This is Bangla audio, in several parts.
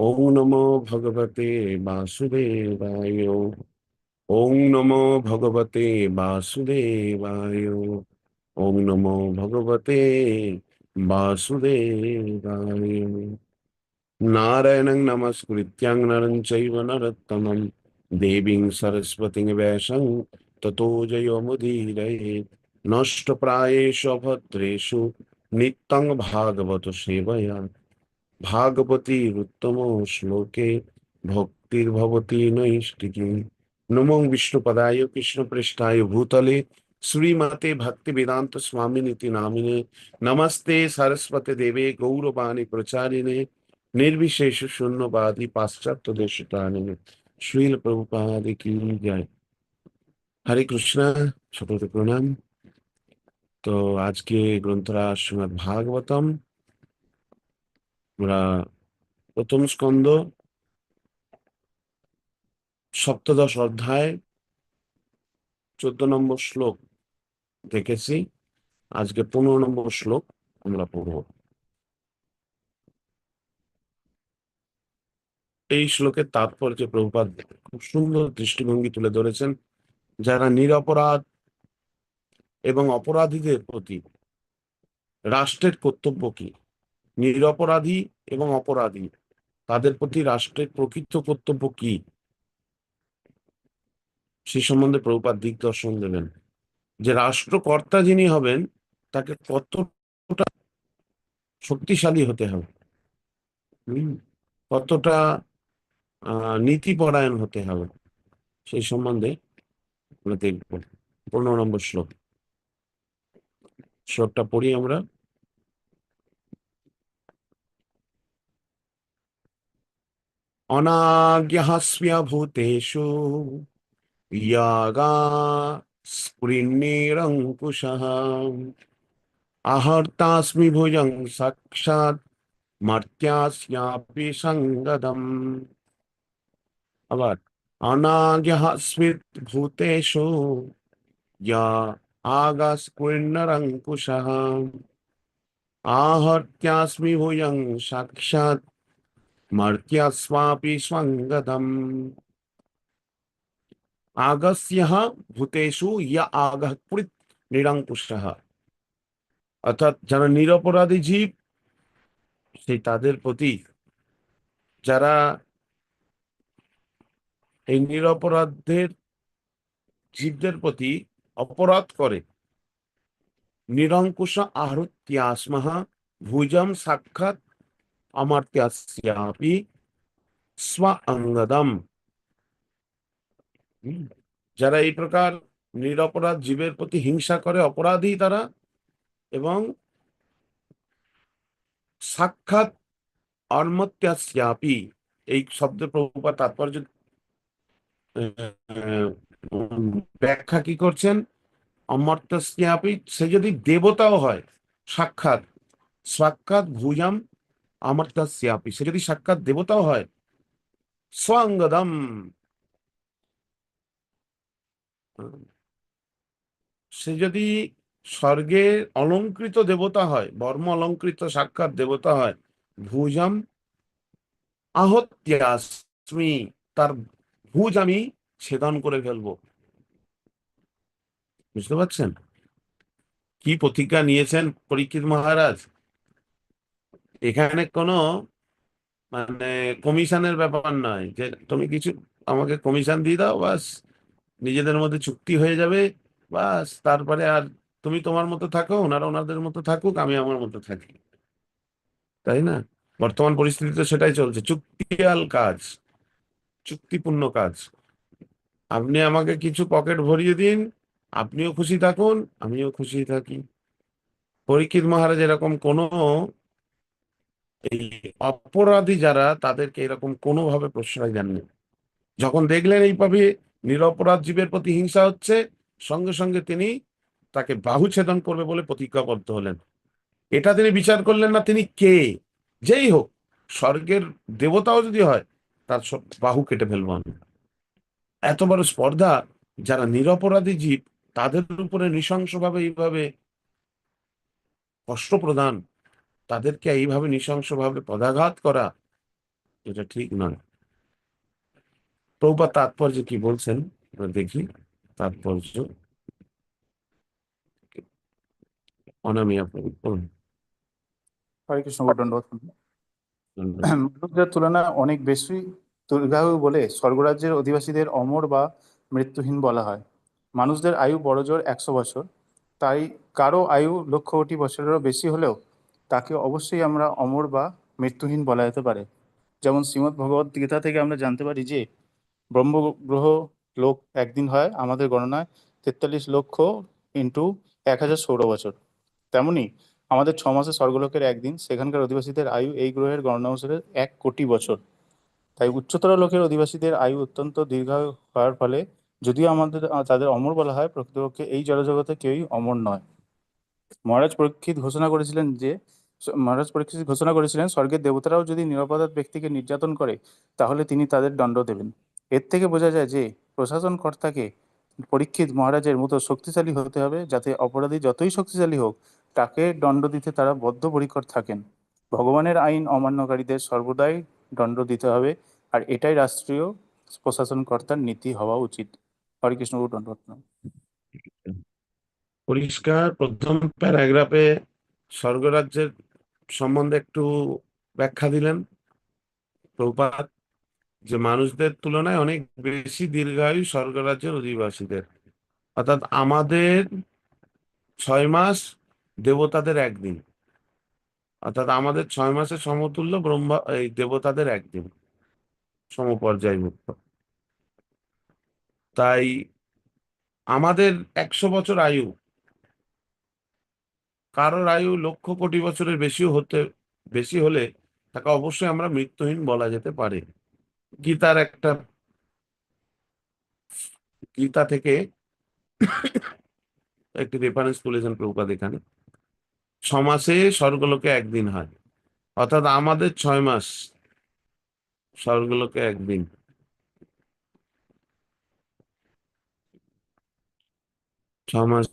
ওং নমো ভগবতে বাসুদেবায় ওং নমো ভগবতে বাসুদেবায় ওং নমো ভগবতে বাসুদেবায় নারায়ণং নমস্কৃত্যং নরং চৈব নরোত্তমং দেবীং সরস্বতীং ব্যাসং ততো জয়মুদীরয়ে নষ্টপ্রায়েষু ভদ্রেষু নিত্যং ভাগবত সেবয়া ভাগবতী উত্তম শ্লোকে ভক্তির্ভবতি নৈষ্টিকি নমো বিষ্ণুপদায় কৃষ্ণপৃষ্ঠায় ভূতলে শ্রীমতে ভক্তি বেদান্ত স্বামিনীতি নামিনে নমস্তে সরস্বতী দেবে গৌরবাণী প্রচারিণে নির্বিশেষ শূন্যবাদী পাশ্চাত্য দেশ তারিণে শ্রীল প্রভুপাদ কি জয় হরে কৃষ্ণ ছোট প্রণাম তো আজকে গ্রন্থরা শ্রীমদ ভাগবতম আমরা প্রথম স্কন্দ সপ্তদশ অধ্যায়, চোদ্দ নম্বর শ্লোক দেখেছি। আজকে পনেরো নম্বর শ্লোক আমরা পড়ব। এই শ্লোকের তাৎপর্য প্রভুপাত খুব সুন্দর দৃষ্টিভঙ্গি তুলে ধরেছেন, যারা নিরপরাধ এবং অপরাধীদের প্রতি রাষ্ট্রের কর্তব্য কি? নিরপরাধী এবং অপরাধী। তাদের প্রতি রাষ্ট্রের প্রকৃত কর্তব্য কি? সে সম্বন্ধে প্রভুপাত দিগদর্শন দেবেন যে রাষ্ট্রকর্তা যিনি হবেন, তাকে কতটা শক্তিশালী হতে হবে? কতটা নীতিপরায়ণ হতে হবে? সেই সম্বন্ধে আমরা দেখব। পনেরো নম্বর শ্লোক। শ্লোকটা পড়ি আমরা। अनाज्ञहस्व्यभूतेषु यागा स्फुरिन्निरङ्कुशः। अहर्तास्मि भुजं साक्षात् मर्त्यास्यापि सङ्गदम् अवर। अनाज्ञहस्वित् भूतेषु या आगस्फुरिन्नरङ्कुशः आहर्त्यास्मि भुजं साक्षात् मर्त्यस्वापि स्वङ्गतम् আগস্যः ভূতেষু ইয়া আগঃ পুরিত নিরঙ্কুশः অর্থাৎ যারা নিরপরাধী জীব সেই তাদের প্রতি যারা এই নিরপরাধের জীবদের প্রতি অপরাধ করে নিরঙ্কুশ আহৃত্যাসমহ ভুজম সাক্ষাৎ অমর্ত্যাস্যাপি স্ব অঙ্গদম হুম। যারা এই প্রকার নিরপরাধ জীবের প্রতি হিংসা করে অপরাধী তারা এবং সাক্ষাৎ অর্মত্যাস্যাপি এই শব্দের প্রভুপাত তাৎপর্য ব্যাখ্যা কি করছেন অমর্ত্যাস্যাপি সে যদি দেবতাও হয় সাক্ষাৎ সাক্ষাৎ ভুজাম অমর্ত্যাস্যাপি সে যদি সাক্ষাৎ দেবতাও হয়, স্বঙ্গদম। সে যদি স্বর্গের অলংকৃত দেবতা হয়, বর্ম অলংকৃত সাক্ষাৎ দেবতা হয়, ভুজাম আহত্যাস্মি, তার ভুজ আমি ছেদন করে ফেলব। বুঝতে পারছেন? কি প্রতিজ্ঞা নিয়েছেন পরীক্ষিত মহারাজ? এখানে কোনো মানে কমিশনের ব্যাপার নয় যে তুমি কিছু আমাকে কমিশন দিয়ে দাও, বাস নিজেদের মধ্যে চুক্তি হয়ে যাবে, বাস তারপরে আর তুমি তোমার মতো থাকো, ওনারা ওনাদের মতো থাকুক, আমি আমার মতো থাকি। তাই না? বর্তমান পরিস্থিতিতে সেটাই চলছে। চুক্তিয়াল কাজ, চুক্তিপূর্ণ কাজ। আপনি আমাকে কিছু পকেট ভরিয়ে দিন, আপনিও খুশি থাকুন, আমিও খুশি থাকি। পরীক্ষিত মহারাজ এরকম কোনো এই অপরাধী যারা, তাদেরকে এরকম কোনোভাবে প্রশ্রয় দেননি। যখন দেখলেন এইভাবে নিরপরাধ জীবের প্রতি হিংসা হচ্ছে, সঙ্গে সঙ্গে তিনি তাকে বাহু ছেদন করবে বলে প্রতিজ্ঞাবদ্ধ হলেন। এটা তিনি বিচার করলেন না তিনি কে? যেই হোক, স্বর্গের দেবতাও যদি হয়, তার সব বাহু কেটে ফেলব আমি এত বড় স্পর্ধা যারা নিরপরাধী জীব, তাদের উপরে নৃশংসভাবে এইভাবে কষ্ট প্রদান তাদেরকে এইভাবে নৃশংসভাবে পদাঘাত করা এটা ঠিক নয়। প্রভুপাদ তাৎপর্য কি বলছেন? দেখি। তাৎপর্য। অনামিয়া প্রভু বলুন। হরে কৃষ্ণ ধন্যবাদ। মানুষদের তুলনায় অনেক বেশি দীর্ঘায়ু বলে স্বর্গরাজ্যের অধিবাসীদের অমর বা মৃত্যুহীন বলা হয়। মানুষদের আয়ু বড়জোর একশো বছর। তাই কারও আয়ু লক্ষ কোটি বছরেরও বেশি হলেও তাকে অবশ্যই আমরা অমর বা মৃত্যুহীন বলা যেতে পারে। যেমন শ্রীমদ্ ভগবত গীতা থেকে আমরা জানতে পারি যে, ব্রহ্মগ্রহ লোক একদিন হয় আমাদের গণনায় তেতাল্লিশ লক্ষ ইন্টু এক হাজার ষোলো বছর। তেমনি আমাদের ছ মাসে স্বর্গলোকের একদিন সেখানকার অধিবাসীদের আয়ু এই গ্রহের গণনা অনুসারে এক কোটি বছর। তাই উচ্চতর লোকের অধিবাসীদের আয়ু অত্যন্ত দীর্ঘ হওয়ার ফলে যদিও আমাদের, তাদের অমর বলা হয়, প্রকৃতপক্ষে এই জলজগতে কেউই অমর নয়। মহারাজ পরীক্ষিত ঘোষণা করেছিলেন যে মহারাজ পরীক্ষিত ঘোষণা করেছিলেন, স্বর্গের দেবতারাও যদি নিরপরাধ ব্যক্তিকে নির্যাতন করে, তাহলে তিনি তাদের দণ্ড দেবেন। এর থেকে বোঝা যায় যে প্রশাসন কর্তাকে পরীক্ষিত মহারাজের মতো শক্তিশালী হতে হবে, যাতে অপরাধী যতই শক্তিশালী হোক, তাকে দণ্ড দিতে তারা বদ্ধপরিকর থাকেন। ভগবানের আইন অমান্যকারীদের সর্বদাই দণ্ড দিতে হবে, আর এটাই রাষ্ট্রীয় প্রশাসন কর্তার নীতি হওয়া উচিত। হরে কৃষ্ণ দণ্ডবত পরিষ্কার, প্রথম প্যারাগ্রাফে স্বর্গরাজ্যের সম্বন্ধে একটু ব্যাখ্যা দিলেন। প্রভুপাত, যে মানুষদের তুলনায় অনেক বেশি দীর্ঘায়ু স্বর্গরাজ্যের অধিবাসীদের। অর্থাৎ আমাদের ছয় মাস, দেবতাদের একদিন। অর্থাৎ আমাদের ছয় মাসের সমতুল্য ব্রহ্মা, এই দেবতাদের একদিন। সমপর্যায়ভুক্ত তাই আমাদের একশো বছর আয়ু কারোর আয়ু লক্ষ কোটি বছরের বেশিও হতে, বেশি হলে তাকে অবশ্যই আমরা মৃত্যুহীন বলা যেতে পারে। গীতার একটা গীতা থেকে একটি রেফারেন্স তুলেছেন প্রভুপাদ এখানে। ছ মাসে স্বর্গলোকে একদিন হয়, অর্থাৎ আমাদের ছয় মাস স্বর্গলোকে একদিন। ছ মাস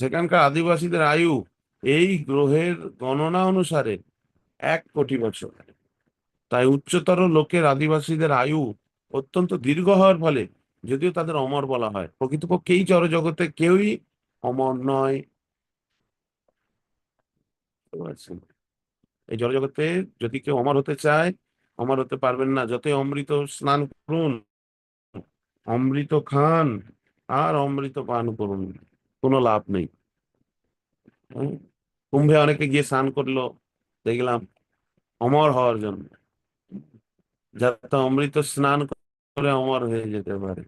সেখানকার আদিবাসীদের আয়ু এই গ্রহের গণনা অনুসারে এক কোটি বছর। তাই উচ্চতর লোকের আদিবাসীদের আয়ু অত্যন্ত দীর্ঘ হওয়ার ফলে যদিও তাদের অমর বলা হয়, প্রকৃতপক্ষে এই জড়জগতে কেউই অমর নয়? এই জড়জগতে যদি কেউ অমর হতে চায়, অমর হতে পারবেন না। যতই অমৃত স্নান করুন, অমৃত খান, আর অমৃত পান করুন। কোনো লাভ নেই। কুম্ভে অনেকে গিয়ে স্নান করল, দেখলাম অমর হওয়ার জন্য। যাতে অমৃত স্নান করে অমর হয়ে যেতে পারে।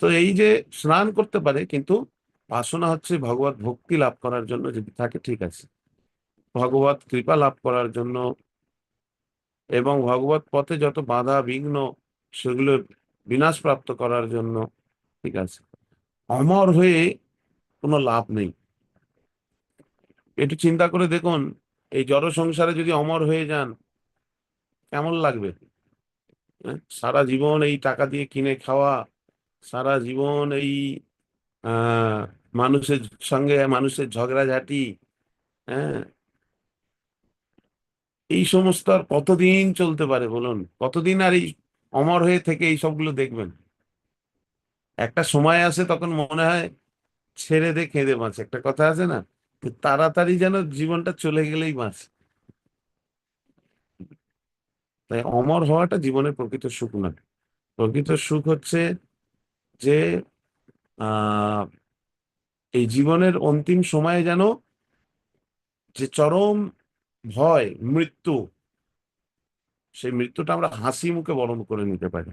তো এই যে স্নান করতে পারে, কিন্তু বাসনা হচ্ছে ভগবত ভক্তি লাভ করার জন্য যদি থাকে, ঠিক আছে। ভগবত কৃপা লাভ করার জন্য এবং ভগবত পথে যত বাধা বিঘ্ন, সেগুলো বিনাশ প্রাপ্ত করার জন্য ঠিক আছে। অমর হয়ে কোনো লাভ নেই। একটু চিন্তা করে দেখুন, এই জড় সংসারে যদি অমর হয়ে যান, কেমন লাগবে? হ্যাঁ? সারা জীবন এই টাকা দিয়ে কিনে খাওয়া, সারা জীবন এই মানুষের সঙ্গে মানুষের ঝগড়াঝাটি হ্যাঁ এই সমস্ত আর কতদিন চলতে পারে বলুন? কতদিন আর এই অমর হয়ে থেকে এই সবগুলো দেখবেন? একটা সময় আসে তখন মনে হয় ছেড়ে দে কেঁদে বাঁচে একটা কথা আছে না? তাড়াতাড়ি যেন জীবনটা চলে গেলেই বাঁচে তাই অমর হওয়াটা জীবনের প্রকৃত সুখ নয়। প্রকৃত সুখ হচ্ছে যে এই জীবনের অন্তিম সময়ে যেন যে চরম ভয়, মৃত্যু, সেই মৃত্যুটা আমরা হাসি মুখে বরণ করে নিতে পারি।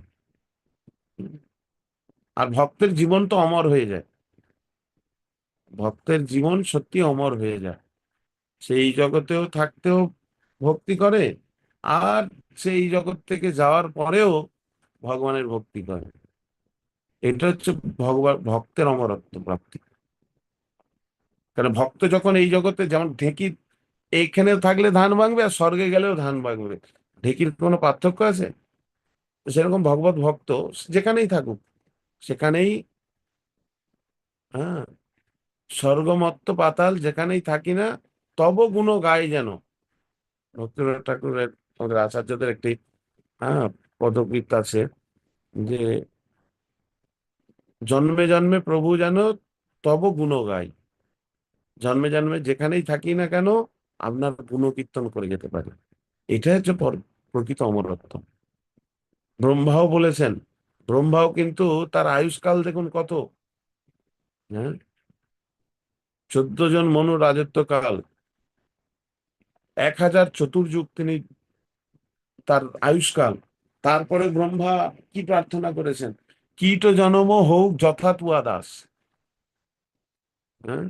আর ভক্তের জীবন তো অমর হয়ে যায়। ভক্তের জীবন সত্যি অমর হয়ে যায়। সেই জগতেও থাকতেও ভক্তি করে আর সেই জগৎ থেকে যাওয়ার পরেও ভগবানের ভক্তি করে। এটা হচ্ছে ভগবান ভক্তের অমরত্ব প্রাপ্তি। কারণ ভক্ত যখন এই জগতে, যেমন ঢেকি, এইখানে থাকলে ধান ভাঙবে আর স্বর্গে গেলেও ধান ভাঙবে। ঢেঁকির কোনো পার্থক্য আছে? সেরকম ভগবত ভক্ত যেখানেই থাকুক সেখানেই হ্যাঁ স্বর্গমত্ত পাতাল যেখানেই থাকি না, তব গুণ গায় যেন। ভক্তিনাথ ঠাকুরের, আমাদের আচার্যদের একটি হ্যাঁ পদবৃত্ত আছে যে, জন্মে জন্মে প্রভু যেন, তব গুণ গাই। জন্মে জন্মে যেখানেই থাকি না কেন, আপনার গুণকীর্তন করে যেতে পারে। এটা হচ্ছে প্রকৃত অমরত্ব। ব্রহ্মাও বলেছেন ব্রহ্মাও কিন্তু তার আয়ুষ্কাল দেখুন কত? হ্যাঁ? চোদ্দ জন মনু রাজত্বকাল এক হাজার চতুর্যুগ তিনি তার আয়ুষ্কাল। তারপরে ব্রহ্মা কি প্রার্থনা করেছেন? কীট জনম হোক যথা তুয়া দাস। হ্যাঁ?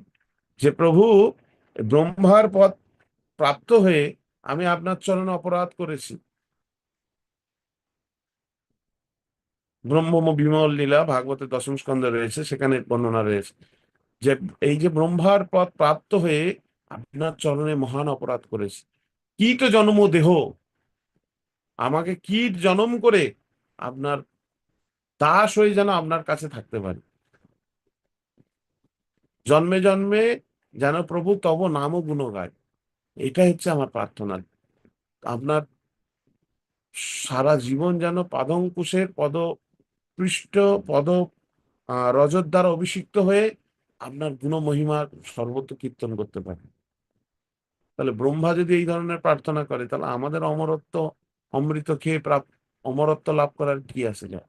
যে প্রভু ব্রহ্মার পদ প্রাপ্ত হয়ে আমি আপনার চরণে অপরাধ করেছি। ব্রহ্ম বিমল লীলা ভাগবতের দশম স্কন্ধে রয়েছে, সেখানে বর্ণনা রয়েছে যে এই যে ব্রহ্মার পথ প্রাপ্ত হয়ে আপনার চরণে মহান অপরাধ করেছে। কীট জন্ম দেহ। আমাকে কীট জনম করে আপনার দাস হয়ে যেন আপনার কাছে থাকতে পারি। জন্মে জন্মে যেন প্রভু তব নাম গুণ গায়। এটাই হচ্ছে আমার প্রার্থনা। আপনার সারা জীবন যেন পাদঙ্কুশের পদ পৃষ্ঠ পদক রজত দ্বারা অভিষিক্ত হয়ে আপনার গুণ মহিমা সর্বত্র কীর্তন করতে পারে তাহলে ব্রহ্মা যদি এই ধরনের প্রার্থনা করে, তাহলে আমাদের অমরত্ব, অমৃত খেয়ে প্রাপ্ত অমরত্ব লাভ করার কি আছে যা?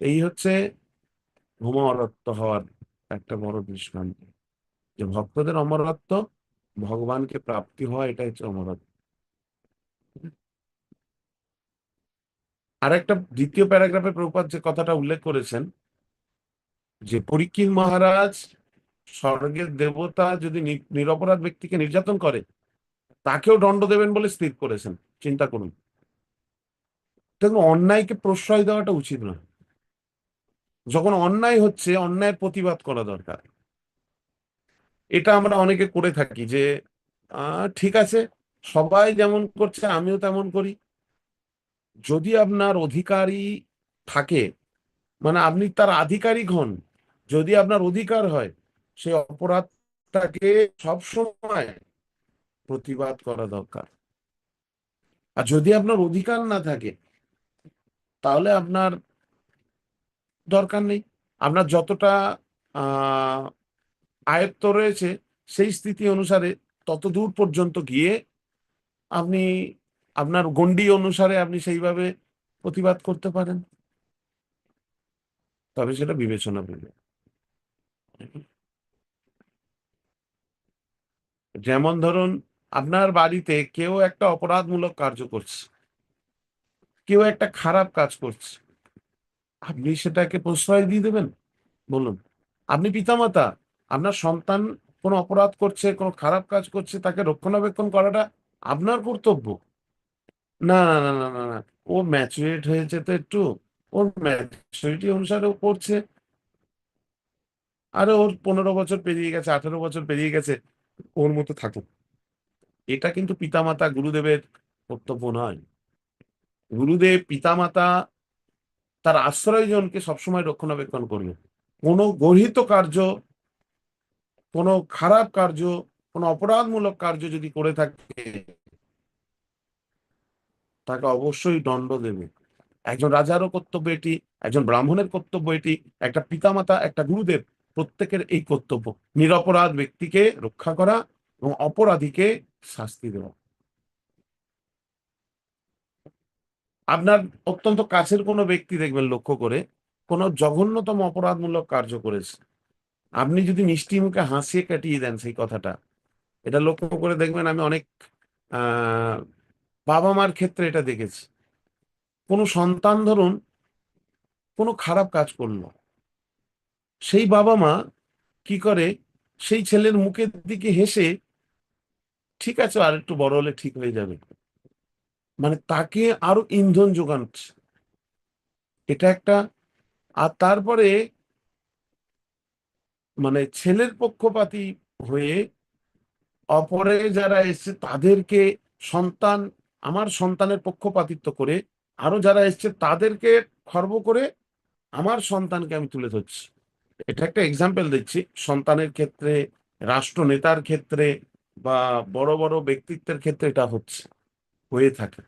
এই হচ্ছে অমরত্ব হওয়ার একটা বড় দৃষ্টান্ত। যে ভক্তদের অমরত্ব ভগবানকে প্রাপ্তি হওয়া এটা হচ্ছে অমরত্ব। আর একটা দ্বিতীয় প্যারাগ্রাফে প্রভুপাত যে কথাটা উল্লেখ করেছেন, যে পরীক্ষিত মহারাজ স্বর্গের দেবতা যদি নিরপরাধ ব্যক্তিকে নির্যাতন করে, তাকেও দণ্ড দেবেন বলে স্থির করেছেন। চিন্তা করুন। দেখুন, অন্যায়কে প্রশ্রয় দেওয়াটা উচিত নয়। যখন অন্যায় হচ্ছে, অন্যায়ের প্রতিবাদ করা দরকার। এটা আমরা অনেকে করে থাকি যে ঠিক আছে, সবাই যেমন করছে, আমিও তেমন করি। যদি আপনার অধিকারী থাকে মানে আপনি তার আধিকারিক হন, যদি আপনার অধিকার হয় সেই অপরাধটাকে সবসময় প্রতিবাদ করা দরকার। আর যদি আপনার অধিকার না থাকে, তাহলে আপনার দরকার নেই। আপনার যতটা আয়ত্ত রয়েছে, সেই স্থিতি অনুসারে তত দূর পর্যন্ত গিয়ে আপনি আপনার গণ্ডি অনুসারে আপনি সেইভাবে প্রতিবাদ করতে পারেন? তবে সেটা বিবেচনা করবে। যেমন ধরুন, আপনার বাড়িতে কেউ একটা অপরাধমূলক কার্য করছে। কেউ একটা খারাপ কাজ করছে। আপনি সেটাকে প্রশ্রয় দিয়ে দেবেন? বলুন। আপনি পিতামাতা, আপনার সন্তান কোনো অপরাধ করছে, কোনো খারাপ কাজ করছে, তাকে রক্ষণাবেক্ষণ করাটা আপনার কর্তব্য। না না না না না। না ও ম্যাচুরেট হয়েছে তো একটু। ওর ম্যাচুরিটি অনুসারে ও করছে। আরে ওর পনেরো বছর পেরিয়ে গেছে, আঠেরো বছর পেরিয়ে গেছে, ওর মতো থাকুক। এটা কিন্তু পিতামাতা গুরুদেবের কর্তব্য নয়। গুরুদেব, পিতামাতা তার আশ্রয়জনকে সবসময় রক্ষণাবেক্ষণ করবে। কোনো গর্হিত কার্য, কোনো খারাপ কার্য, কোনো অপরাধমূলক কার্য যদি করে থাকে তাকে অবশ্যই দণ্ড দেবে। একজন রাজারও কর্তব্য এটি, একজন ব্রাহ্মণের কর্তব্য এটি, একটা পিতামাতা, একটা গুরুদেব, প্রত্যেকের এই কর্তব্য। নিরপরাধ ব্যক্তিকে রক্ষা করা এবং অপরাধীকে শাস্তি দেওয়া। আপনার অত্যন্ত কাছের কোনো ব্যক্তি দেখবেন লক্ষ্য করে, কোনো জঘন্যতম অপরাধমূলক কার্য করেছে। আপনি যদি মিষ্টি মুখে হাসিয়ে কাটিয়ে দেন সেই কথাটা, এটা লক্ষ্য করে দেখবেন আমি অনেক বাবা মার ক্ষেত্রে এটা দেখেছি। কোনো সন্তান ধরুন, কোনো খারাপ কাজ করল। সেই বাবা মা কি করে? সেই ছেলের মুখের দিকে হেসে, ঠিক আছে, আর একটু বড় হলে ঠিক হয়ে যাবে। মানে তাকে আরও ইন্ধন যোগাচ্ছে। এটা একটা, আর তারপরে মানে ছেলের পক্ষপাতী হয়ে অপরে যারা এসছে, তাদেরকে সন্তান আমার সন্তানের পক্ষপাতিত্ব করে আরও যারা এসছে তাদেরকে খর্ব করে আমার সন্তানকে আমি তুলে ধরছি। এটা একটা এক্সাম্পল দিচ্ছি। সন্তানের ক্ষেত্রে রাষ্ট্র নেতার ক্ষেত্রে বা বড় বড় ব্যক্তিত্বের ক্ষেত্রে এটা হচ্ছে, হয়ে থাকে।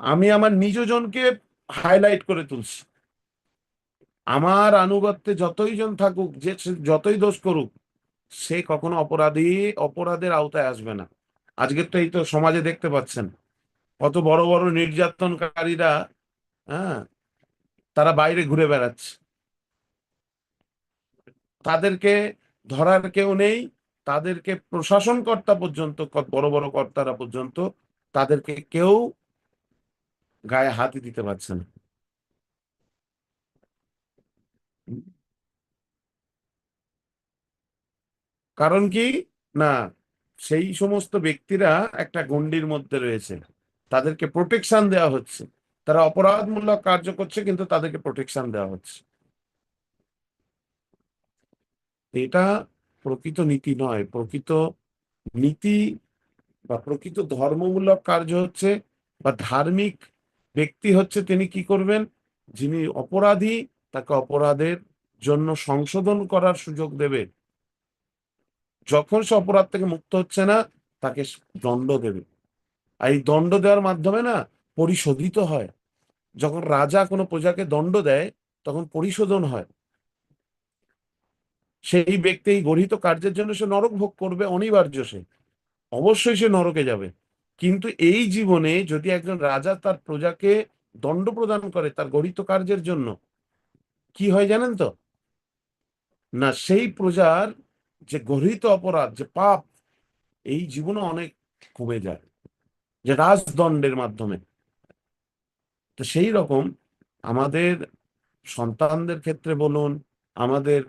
আমি আমার নিজজনকে হাইলাইট করে তুলছি। আমার আনুগত্যে যতই জন থাকুক, যে যতই দোষ করুক সে কখনো অপরাধী, অপরাধের আওতায় আসবে না। আজকের তো এই তো সমাজে দেখতে পাচ্ছেন, কত বড় বড় নির্যাতনকারীরা হ্যাঁ তারা বাইরে ঘুরে বেড়াচ্ছে। তাদেরকে ধরার কেউ নেই, তাদেরকে প্রশাসন কর্তা পর্যন্ত বড় বড় কর্তারা পর্যন্ত তাদেরকে কেউ গায়ে হাতই দিতে পারছে না। কারণ কি? না, সেই সমস্ত ব্যক্তিরা একটা গণ্ডির মধ্যে রয়েছে। তাদেরকে প্রোটেকশন দেওয়া হচ্ছে। তারা অপরাধমূলক কার্য করছে, কিন্তু তাদেরকে প্রোটেকশন দেওয়া হচ্ছে। এটা প্রকৃত নীতি নয়। প্রকৃত নীতি বা প্রকৃত ধর্মমূলক কার্য হচ্ছে বা ধার্মিক ব্যক্তি হচ্ছে তিনি কি করবেন? যিনি অপরাধী, তাকে অপরাধের জন্য সংশোধন করার সুযোগ দেবে যখন সে অপরাধ থেকে মুক্ত হচ্ছে না, তাকে দণ্ড দেবে। আর এই দণ্ড দেওয়ার মাধ্যমে না পরিশোধিত হয়। যখন রাজা কোনো প্রজাকে দণ্ড দেয়, তখন পরিশোধন হয়। সেই ব্যক্তি এই গরিত কার্যের জন্য সে নরক ভোগ করবে, অনিবার্য সে। অবশ্যই সে নরকে যাবে। কিন্তু এই জীবনে যদি একজন রাজা তার প্রজাকে দণ্ড প্রদান করে তার গরিত কার্যের জন্য, কি হয় জানেন তো? না, সেই প্রজার যে গরিত অপরাধ, যে পাপ, এই জীবনে অনেক কমে যায়, যে রাজদণ্ডের মাধ্যমে। তো সেই রকম আমাদের সন্তানদের ক্ষেত্রে বলুন, আমাদের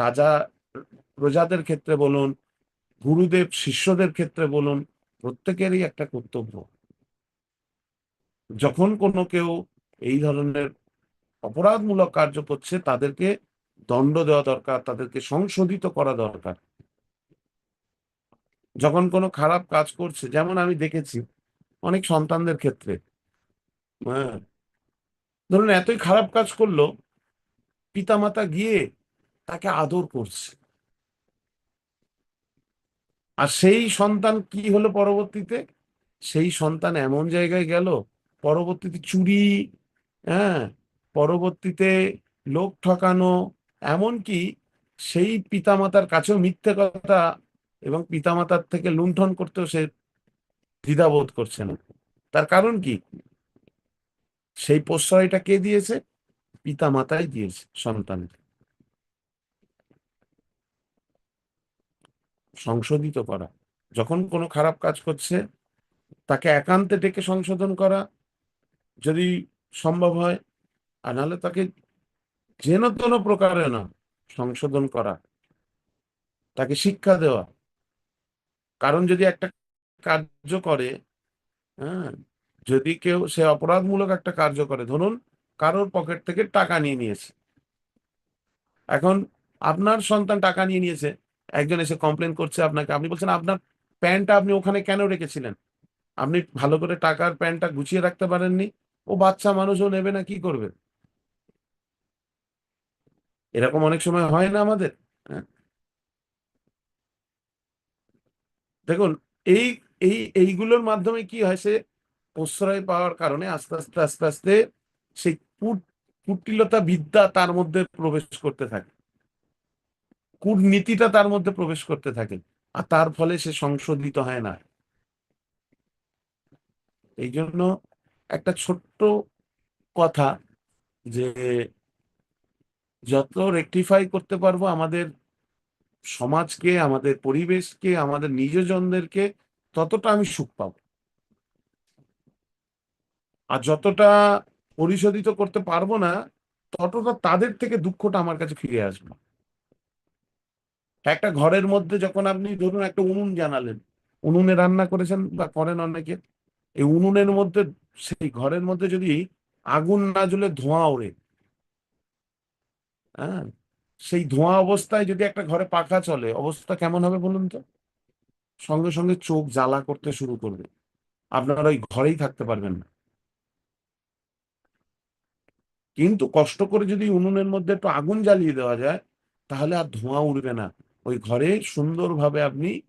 রাজা, প্রজাদের ক্ষেত্রে বলুন, গুরুদেব, শিষ্যদের ক্ষেত্রে বলুন, প্রত্যেকেরই একটা কর্তব্য। যখন কোনো কেউ এই ধরনের অপরাধমূলক কার্য করছে, তাদেরকে দণ্ড দেওয়া দরকার, তাদেরকে সংশোধিত করা দরকার। যখন কোনো খারাপ কাজ করছে, যেমন আমি দেখেছি অনেক সন্তানদের ক্ষেত্রে হ্যাঁ ধরুন এতই খারাপ কাজ করল, পিতামাতা গিয়ে তাকে আদর করছে। আর সেই সন্তান কি হলো পরবর্তীতে? সেই সন্তান এমন জায়গায় গেল, পরবর্তীতে চুরি হ্যাঁ পরবর্তীতে লোক ঠকানো এমনকি সেই পিতামাতার কাছেও মিথ্যে কথা এবং পিতামাতার থেকে লুণ্ঠন করতেও সে দ্বিধাবোধ করছে না। তার কারণ কি? সেই প্রশ্রয়টা কে দিয়েছে? পিতা পিতামাতাই দিয়েছে সন্তানকে। সংশোধিত করা। যখন কোনো খারাপ কাজ করছে, তাকে একান্তে ডেকে সংশোধন করা যদি সম্ভব হয়, আর নাহলে তাকে যেন কোনো প্রকারে না সংশোধন করা, তাকে শিক্ষা দেওয়া। কারণ যদি একটা কার্য করে হ্যাঁ যদি কেউ, সে অপরাধমূলক একটা কার্য করে, ধরুন কারোর পকেট থেকে টাকা নিয়ে নিয়েছে। এখন আপনার সন্তান টাকা নিয়ে নিয়েছে, একজন এসে কমপ্লেন করছে আপনাকে, আপনি বলছেন, আপনার প্যান্টটা আপনি ওখানে কেন রেখেছিলেন? আপনি ভালো করে টাকার প্যান্টটা গুছিয়ে রাখতে পারেননি? ও বাচ্চা মানুষও নেবে না, কি করবে? এরকম অনেক সময় হয় না আমাদের হ্যাঁ? দেখুন, এই এই, এইগুলোর মাধ্যমে কি হয়, সে প্রশ্রয় পাওয়ার কারণে আস্তে আস্তে আস্তে আস্তে সেই কূট- কুটিলতা বিদ্যা তার মধ্যে প্রবেশ করতে থাকে কূটনীতিটা তার মধ্যে প্রবেশ করতে থাকে, আর তার ফলে সে সংশোধিত হয় না এই জন্য একটা ছোট্ট কথা যে যত রেকটিফাই করতে পারব আমাদের সমাজকে, আমাদের পরিবেশকে, আমাদের নিজজনদেরকে, ততটা আমি সুখ পাবো। আর যতটা পরিশোধিত করতে পারব না, ততটা তাদের থেকে দুঃখটা আমার কাছে ফিরে আসবে। একটা ঘরের মধ্যে যখন আপনি ধরুন একটা উনুন জানালেন, উনুনে রান্না করেছেন বা করেন অনেকে, এই উনুনের মধ্যে, সেই ঘরের মধ্যে যদি আগুন না জ্বলে ধোঁয়া ওড়ে হ্যাঁ সেই ধোঁয়া অবস্থায় যদি একটা ঘরে পাখা চলে, অবস্থা কেমন হবে বলুন তো? সঙ্গে সঙ্গে চোখ জ্বালা করতে শুরু করবে। আপনারা ওই ঘরেই থাকতে পারবেন না। কিন্তু কষ্ট করে যদি উনুনের মধ্যে একটু আগুন জ্বালিয়ে দেওয়া যায়, তাহলে আর ধোঁয়া উড়বে না। ওই ঘরে সুন্দরভাবে আপনি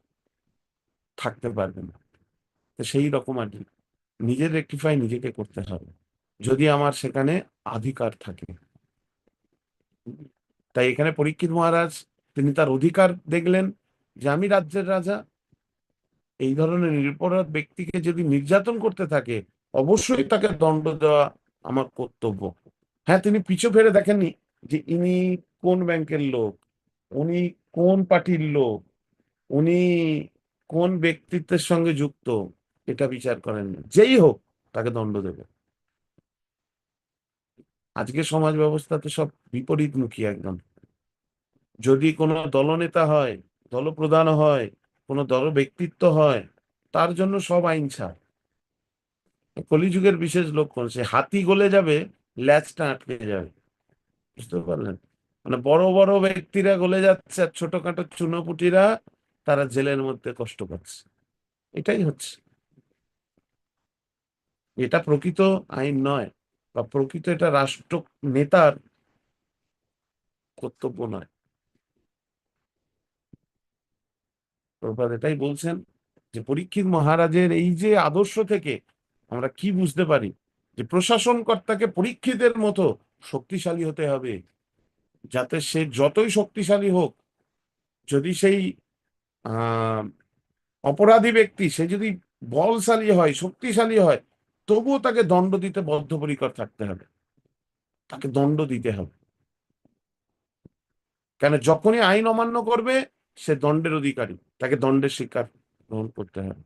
থাকতে পারবেন তো সেই রকম আর কি। নিজের রেক্টিফাই নিজেকে করতে হবে। যদি আমার সেখানে অধিকার থাকে। তাই এখানে পরীক্ষিত মহারাজ, তিনি তার অধিকার দেখলেন যে আমি রাজ্যের রাজা। এই ধরনের নিরপরাধ ব্যক্তিকে যদি নির্যাতন করতে থাকে, অবশ্যই তাকে দণ্ড দেওয়া আমার কর্তব্য। হ্যাঁ তিনি পিছু ফেরে দেখেননি যে ইনি কোন ব্যাংকের লোক, উনি কোন পার্টির লোক, উনি কোন ব্যক্তিত্বের সঙ্গে যুক্ত, এটা বিচার করেননি। যেই হোক, তাকে দণ্ড দেবে। আজকে সমাজ ব্যবস্থাতে সব বিপরীতমুখী একদম। যদি কোনো দলনেতা হয়, দলপ্রধান হয়, কোনো দল ব্যক্তিত্ব হয়, তার জন্য সব আইন ছাড়। কলিযুগের বিশেষ লক্ষণ, সে হাতি গলে যাবে, ল্যাচটা আটকে যাবে। বুঝতে পারলেন? মানে বড় বড় ব্যক্তিরা গলে যাচ্ছে আর ছোটখাটো চুনোপুটিরা তারা জেলের মধ্যে কষ্ট পাচ্ছে। এটাই হচ্ছে। এটা প্রকৃত আইন নয়। বা প্রকৃত এটা রাষ্ট্র নেতার কর্তব্য নয়। এটাই বলছেন যে পরীক্ষিত মহারাজের এই যে আদর্শ থেকে আমরা কি বুঝতে পারি? যে প্রশাসন কর্তাকে পরীক্ষিতের মতো শক্তিশালী হতে হবে, যাতে সে যতই শক্তিশালী হোক, যদি সেই অপরাধী ব্যক্তি, সে যদি বলশালী হয়, শক্তিশালী হয় তবুও তাকে দণ্ড দিতে বদ্ধপরিকর থাকতে হবে। তাকে দণ্ড দিতে হবে। কেন যখনই আইন অমান্য করবে, সে দণ্ডের অধিকারী। তাকে দণ্ডের শিকার গ্রহণ করতে হবে।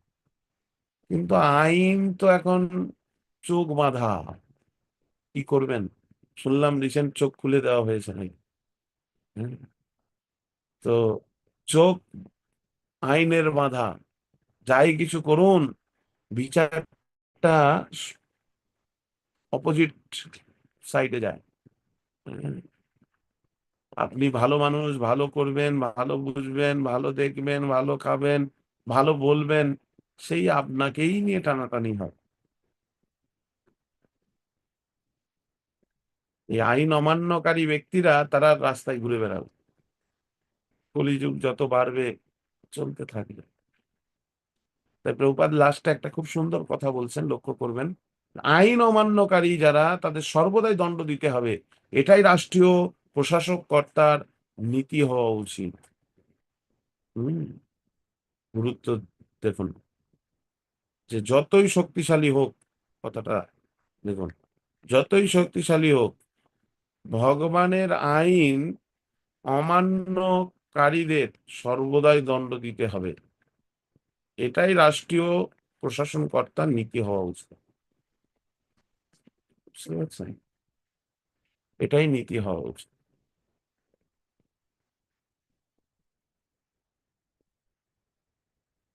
কিন্তু আইন তো এখন চোখ বাঁধা। কি করবেন? শুনলাম রিসেন্ট চোখ খুলে দেওয়া হয়েছে নাকি? হ্যাঁ। তো চোখ আইনের বাঁধা। যাই কিছু করুন বিচারটা অপোজিট সাইডে যায়। আপনি ভালো মানুষ, ভালো করবেন, ভালো বুঝবেন, ভালো দেখবেন, ভালো খাবেন, ভালো বলবেন, সেই আপনাকেই নিয়ে টানাটানি হয়। এই আইন অমান্যকারী ব্যক্তিরা, তারা রাস্তায় ঘুরে বেড়াবে। কলিযুগ যত বাড়বে, চলতে থাকবে। তাই প্রভুপাদ লাস্টে একটা খুব সুন্দর কথা বলছেন, লক্ষ্য করবেন। আইন অমান্যকারী যারা, তাদের সর্বদাই দণ্ড দিতে হবে। এটাই রাষ্ট্রীয় প্রশাসক কর্তার নীতি হওয়া উচিত। গুরুত্ব দেখুন। যে যতই শক্তিশালী হোক, কথাটা দেখুন, যতই শক্তিশালী হোক, ভগবানের আইন অমান্যকারীদের সর্বদাই দণ্ড দিতে হবে। এটাই রাষ্ট্রীয় প্রশাসন কর্তার নীতি হওয়া উচিত। এটাই নীতি হওয়া উচিত।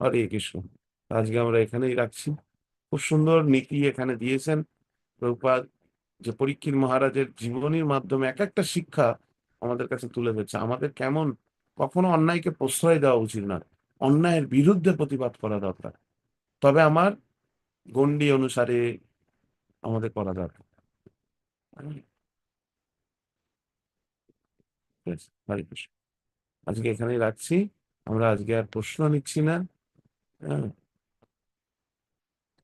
হরে কৃষ্ণ। আজকে আমরা এখানেই রাখছি। খুব সুন্দর নীতি এখানে দিয়েছেন প্রভুপাদ যে পরীক্ষিত মহারাজের জীবনীর মাধ্যমে এক একটা শিক্ষা আমাদের কাছে তুলে ধরছে। আমাদের কেমন কখনো অন্যায়কে প্রশ্রয় দেওয়া উচিত না অন্যায়ের বিরুদ্ধে প্রতিবাদ করা দরকার। তবে আমার গণ্ডি অনুসারে আমাদের করা দরকার। আজকে এখানেই রাখছি। আমরা আজকে আর প্রশ্ন নিচ্ছি না। হ্যাঁ।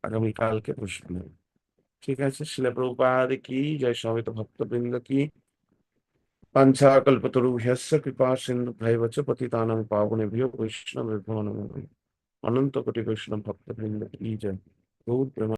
আগামী কালকে প্রশ্ন ঠিক আছে শিলা প্রভুপাদ কি? জয় সমিত ভক্তবৃন্দ কি? పంచాకల్పతరుభ్యశ్చ కృపా సింధు భైవచ పతితానం పావనేభ్యో వైష్ణవేభ్యో నమో అనంత కోటి వైష్ణవ భక్త బృంద ఈ జయ గౌర్